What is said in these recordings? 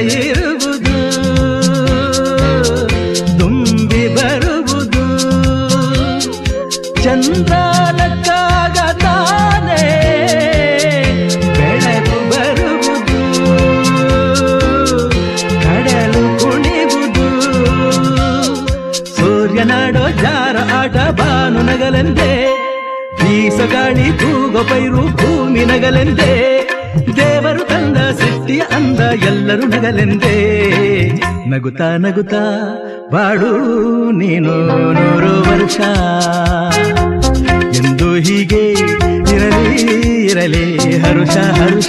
ಇರುವುದು, ತುಂಬಿ ಬರುವುದು. ಚಂದ್ರ ನಕ್ಕಾಗ ತಾನೇ ಬೆಳಕು ಬರುವುದು. ಕಡಲು ಕುಣಿವುದು. ಸೂರ್ಯನಾಡೋ ಜಾರ ಆಟ ಬಾನು ನಗಲೆಂದೇ. ಬೀಸಗಾಳಿ ತೂಗೋ ಪೈರು ಭೂಮಿ ನಗಲೆಂದೇ. ದೇವರು ಎಲ್ಲರೂ ನಗಲೆಂದೇ. ನಗುತ್ತಾ ನಗುತ್ತಾ ಬಾಡು ನೀನು ನೂರು ವರ್ಷ. ಎಂದು ಹೀಗೆ ಇರಲಿ ಇರಲಿ ಹರುಷ ಹರುಷ.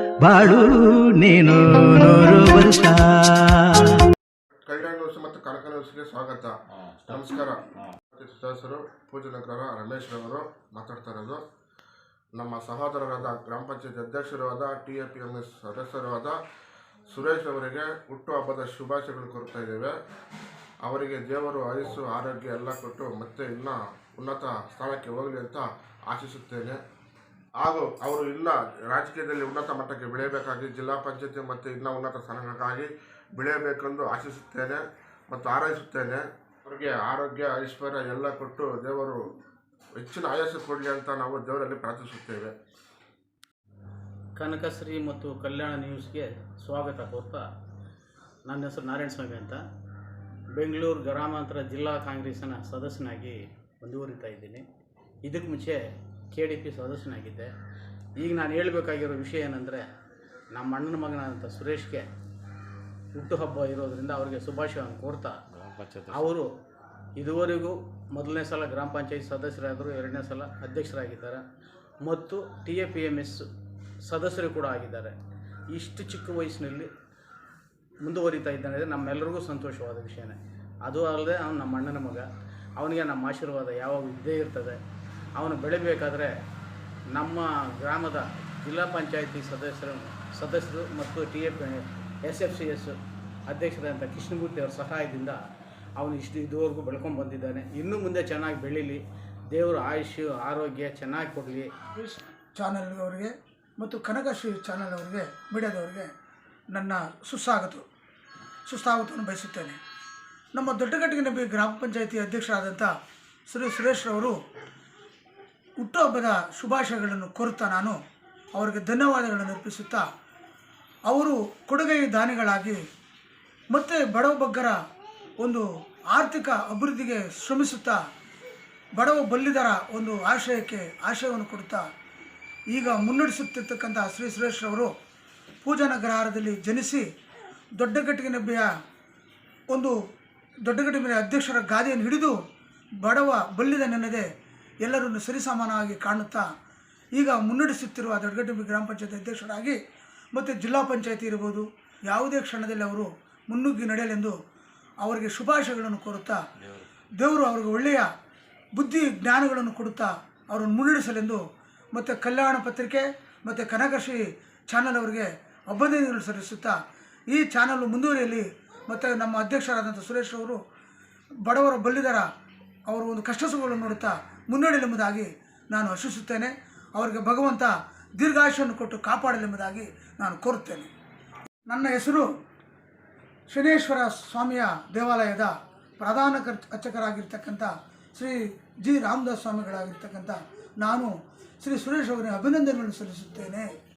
ಬಾಳು ನೀನು ನೂರು ವರ್ಷ. ಕಲ್ಯಾಣ ಮತ್ತು ಕನಕ ನ್ಯೂಸ್ಗೆ ಸ್ವಾಗತ. ನಮಸ್ಕಾರ. ಸದಸ್ಯರು ಪೂಜನಗರ ರಮೇಶ್ ರವರು ಮಾತಾಡ್ತಾ ಇರೋದು. ನಮ್ಮ ಸಹೋದರರಾದ ಗ್ರಾಮ ಪಂಚಾಯತ್ ಅಧ್ಯಕ್ಷರಾದ ಆದ T A P M S ಸದಸ್ಯರೂ ಆದ ಸುರೇಶ್ ಅವರಿಗೆ ಹುಟ್ಟುಹಬ್ಬದ ಶುಭಾಶಯಗಳು ಕೊಡ್ತಾ ಇದ್ದೇವೆ. ಅವರಿಗೆ ದೇವರು ಆಯಸ್ಸು ಆರೋಗ್ಯ ಎಲ್ಲ ಕೊಟ್ಟು ಮತ್ತೆ ಇನ್ನೂ ಉನ್ನತ ಸ್ಥಾನಕ್ಕೆ ಹೋಗಲಿ ಅಂತ ಆಶಿಸುತ್ತೇನೆ. ಹಾಗೂ ಅವರು ಇಲ್ಲ ರಾಜಕೀಯದಲ್ಲಿ ಉನ್ನತ ಮಟ್ಟಕ್ಕೆ ಬೆಳೆಯಬೇಕಾಗಿ ಜಿಲ್ಲಾ ಪಂಚಾಯತಿ ಮತ್ತು ಇನ್ನ ಉನ್ನತ ಸ್ಥಾನಕ್ಕಾಗಿ ಬೆಳೆಯಬೇಕೆಂದು ಆಶಿಸುತ್ತೇನೆ ಮತ್ತು ಹಾರೈಸುತ್ತೇನೆ. ಅವರಿಗೆ ಆರೋಗ್ಯ, ಐಶ್ವರ್ಯ ಎಲ್ಲ ಕೊಟ್ಟು ದೇವರು ಹೆಚ್ಚಿನ ಆಯಸ್ಸು ಕೊಡಲಿ ಅಂತ ನಾವು ದೇವರಲ್ಲಿ ಪ್ರಾರ್ಥಿಸುತ್ತೇವೆ. ಕನಕಶ್ರೀ ಮತ್ತು ಕಲ್ಯಾಣ ನ್ಯೂಸ್ಗೆ ಸ್ವಾಗತ ಕೋರ್ತಾ ನನ್ನ ಹೆಸರು ನಾರಾಯಣ ಸ್ವಾಮಿ ಅಂತ. ಬೆಂಗಳೂರು ಗ್ರಾಮಾಂತರ ಜಿಲ್ಲಾ ಕಾಂಗ್ರೆಸ್ಸಿನ ಸದಸ್ಯನಾಗಿ ಮುಂದುವರಿತಾ ಇದ್ದೀನಿ. ಇದಕ್ಕೆ ಮುಂಚೆ ಕೆ ಡಿ ಪಿ ಸದಸ್ಯನಾಗಿದ್ದೆ ಈಗ ನಾನು ಹೇಳಬೇಕಾಗಿರೋ ವಿಷಯ ಏನಂದರೆ ನಮ್ಮ ಅಣ್ಣನ ಮಗನಾದಂಥ ಸುರೇಶ್ಗೆ ಹುಟ್ಟುಹಬ್ಬ ಇರೋದರಿಂದ ಅವರಿಗೆ ಶುಭಾಶಯವನ್ನು ಕೋರ್ತಾ ಅವರು ಇದುವರೆಗೂ ಮೊದಲನೇ ಸಲ ಗ್ರಾಮ ಪಂಚಾಯತ್ ಸದಸ್ಯರಾದರು ಎರಡನೇ ಸಲ ಅಧ್ಯಕ್ಷರಾಗಿದ್ದಾರೆ. ಮತ್ತು T A P M S ಸದಸ್ಯರು ಕೂಡ ಆಗಿದ್ದಾರೆ. ಇಷ್ಟು ಚಿಕ್ಕ ವಯಸ್ಸಿನಲ್ಲಿ ಮುಂದುವರಿತಾ ಇದ್ದಾನೆ ನಮ್ಮೆಲ್ಲರಿಗೂ ಸಂತೋಷವಾದ ವಿಷಯನೇ. ಅದು ಅಲ್ಲದೆ ಅವನು ನಮ್ಮ ಅಣ್ಣನ ಮಗ. ಅವನಿಗೆ ನಮ್ಮ ಆಶೀರ್ವಾದ ಯಾವಾಗ ಇದ್ದೇ ಇರ್ತದೆ. ಅವನು ಬೆಳಿಬೇಕಾದ್ರೆ ನಮ್ಮ ಗ್ರಾಮದ ಜಿಲ್ಲಾ ಪಂಚಾಯಿತಿ ಸದಸ್ಯರು ಸದಸ್ಯರು ಮತ್ತು T F, S F C S ಅಧ್ಯಕ್ಷರಾದಂಥ ಕೃಷ್ಣಮೂರ್ತಿ ಅವರ ಸಹಾಯದಿಂದ ಅವನು ಇಷ್ಟು ಇದುವರೆಗೂ ಬೆಳ್ಕೊಂಡು ಬಂದಿದ್ದಾನೆ. ಇನ್ನೂ ಮುಂದೆ ಚೆನ್ನಾಗಿ ಬೆಳೀಲಿ, ದೇವರು ಆಯುಷ್ ಆರೋಗ್ಯ ಚೆನ್ನಾಗಿ ಕೊಡಲಿ. ಚಾನಲ್ ಅವರಿಗೆ ಮತ್ತು ಕನಕಶ್ರೀ ಚಾನಲ್ ಅವರಿಗೆ ಮೀಡಿಯಾದವರಿಗೆ ನನ್ನ ಸುಸ್ವಾಗತ, ಸುಸ್ವಾಗತವನ್ನು ಬಯಸುತ್ತೇನೆ. ನಮ್ಮ ದೊಡ್ಡಗಟ್ಟಿಗೆ ಗ್ರಾಮ ಪಂಚಾಯಿತಿ ಅಧ್ಯಕ್ಷರಾದಂಥ ಶ್ರೀ ಸುರೇಶ್ ರವರು ಹುಟ್ಟುಹಬ್ಬದ ಶುಭಾಶಯಗಳನ್ನು ಕೋರುತ್ತಾ ನಾನು ಅವರಿಗೆ ಧನ್ಯವಾದಗಳನ್ನು ಅರ್ಪಿಸುತ್ತಾ ಅವರು ಕೊಡುಗೈ ದಾನಿಗಳಾಗಿ ಮತ್ತು ಬಡವ ಬಗ್ಗರ ಒಂದು ಆರ್ಥಿಕ ಅಭಿವೃದ್ಧಿಗೆ ಶ್ರಮಿಸುತ್ತಾ ಬಡವ ಬಲ್ಲಿದರ ಒಂದು ಆಶಯಕ್ಕೆ ಆಶಯವನ್ನು ಕೊಡುತ್ತಾ ಈಗ ಮುನ್ನಡೆಸುತ್ತಿರ್ತಕ್ಕಂಥ ಶ್ರೀ ಸುರೇಶ್ ರವರು ಪೂಜಾನಗರಹಾರದಲ್ಲಿ ಜನಿಸಿ ದೊಡ್ಡಗಟ್ಟಿಗೆನಬ್ಬೆಯ ಒಂದು ದೊಡ್ಡಗಟ್ಟಿನ ಅಧ್ಯಕ್ಷರ ಗಾದಿಯನ್ನು ಹಿಡಿದು ಬಡವ ಬಲ್ಲಿದ ನೆನದೆ ಎಲ್ಲರನ್ನು ಸರಿಸಮಾನವಾಗಿ ಕಾಣುತ್ತಾ ಈಗ ಮುನ್ನಡೆಸುತ್ತಿರುವ ದೊಡ್ಡಗಟ್ಟಿ ಗ್ರಾಮ ಪಂಚಾಯತ್ ಅಧ್ಯಕ್ಷರಾಗಿ ಮತ್ತು ಜಿಲ್ಲಾ ಪಂಚಾಯತಿ ಇರ್ಬೋದು, ಯಾವುದೇ ಕ್ಷಣದಲ್ಲಿ ಅವರು ಮುನ್ನುಗ್ಗಿ ನಡೆಯಲೆಂದು ಅವರಿಗೆ ಶುಭಾಶಯಗಳನ್ನು ಕೋರುತ್ತಾ ದೇವರು ಅವರಿಗೆ ಒಳ್ಳೆಯ ಬುದ್ಧಿ ಜ್ಞಾನಗಳನ್ನು ಕೊಡುತ್ತಾ ಅವರನ್ನು ಮುನ್ನಡೆಸಲೆಂದು ಮತ್ತು ಕಲ್ಯಾಣ ಪತ್ರಿಕೆ ಮತ್ತು ಕನಕಶ್ರೀ ಚಾನಲ್ ಅವರಿಗೆ ಅಭಿನಂದನೆಗಳು ಸಲ್ಲಿಸುತ್ತಾ ಈ ಚಾನಲ್ ಮುಂದುವರಿಯಲಿ ಮತ್ತು ನಮ್ಮ ಅಧ್ಯಕ್ಷರಾದಂಥ ಸುರೇಶ್ ಅವರು ಬಡವರ ಬಲ್ಲಿದರ ಅವರು ಒಂದು ಕಷ್ಟ ಸುಖಗಳನ್ನು ನೋಡುತ್ತಾ ಮುನ್ನಡೆಯಲೆಂಬುದಾಗಿ ನಾನು ಹರ್ಷಿಸುತ್ತೇನೆ ಅವರಿಗೆ ಭಗವಂತ ದೀರ್ಘಾಯುಷನ್ನು ಕೊಟ್ಟು ಕಾಪಾಡಲೆಂಬುದಾಗಿ ನಾನು ಕೋರುತ್ತೇನೆ. ನನ್ನ ಹೆಸರು ಶನೇಶ್ವರ ಸ್ವಾಮಿಯ ದೇವಾಲಯದ ಪ್ರಧಾನ ಅರ್ಚಕರಾಗಿರ್ತಕ್ಕಂಥ ಶ್ರೀ ಜಿ. ರಾಮದಾಸ್ ಸ್ವಾಮಿಗಳಾಗಿರ್ತಕ್ಕಂಥ ನಾನು ಶ್ರೀ ಸುರೇಶ್ ಅವರಿಗೆ ಅಭಿನಂದನೆಗಳನ್ನು ಸಲ್ಲಿಸುತ್ತೇನೆ.